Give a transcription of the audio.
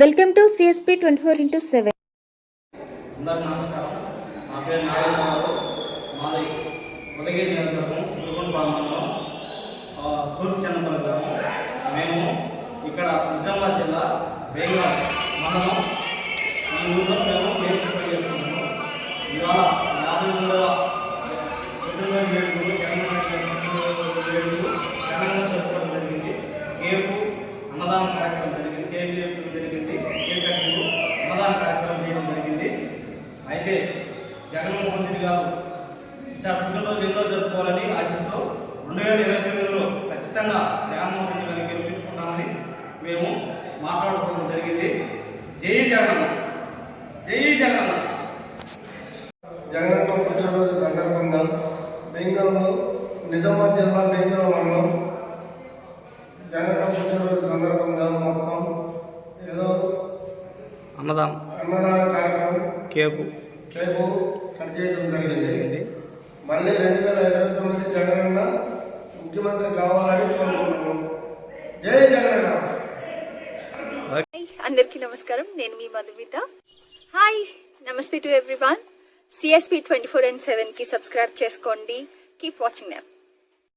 Welcome to CSP twenty four into seven. అందరికీ నమస్కారం. నా పేరు నాగేశ్వరరావు మాది ఉదగిరి నియోజకవర్గం గురుకొండపాలెం ప్రాంతంలో తూర్పు చెన్నపల్లి గ్రామం. మేము ఇక్కడ నిజామాబాద్ జిల్లా బేగా మండలం ఈ ఊళ్ళో మేము కేసు చేసుకుంటున్నాము ఇవాళ యాభై మూడవ పుట్టినరోజు వేడుకలు తెలంగాణ పుట్టినరోజు తెలంగాణ జరుపుకోవడం జరిగింది. రేపు అన్నదాన కార్యక్రమం జరిగింది కేక్ చేయడం జరిగింది కేక్ కటింగ్ అన్నదాన కార్యక్రమం చేయడం జరిగింది అయితే ఇట్లా పుట్టినరోజు ఎన్నో జరుపుకోవాలని ఆశిస్తూ రెండు వేల ఇరవై తొమ్మిదిలో ఖచ్చితంగా జగన్మోహన్ రెడ్డి గారిని గెలిపించుకుంటామని మేము మాట్లాడుకోవడం జరిగింది. జై జగన్ జై జగన్ జగనన్న పుట్టినరోజు సందర్భంగా బెంగాల్లో నిజామాబాద్ జిల్లా బెంగాల్ మండలం జగనన్న పుట్టినరోజు సందర్భంగా మొత్తం ఏదో అన్నదానం. అన్నదాన కార్యక్రమం కేకు. కేకు కట్ చేయడం జరిగింది. మళ్ళీ రెండు వేల ఇరవై తొమ్మిది జగనన్న ముఖ్యమంత్రి కావాలని కోరుకుంటున్నాం. జై జగనన్న. అందరికీ నమస్కారం. నేను మీ మధుమిత. హాయ్ నమస్తే to everyone. CSP twenty four and సెవెన్కి సబ్స్క్రైబ్ చేసుకోండి. Keep watching them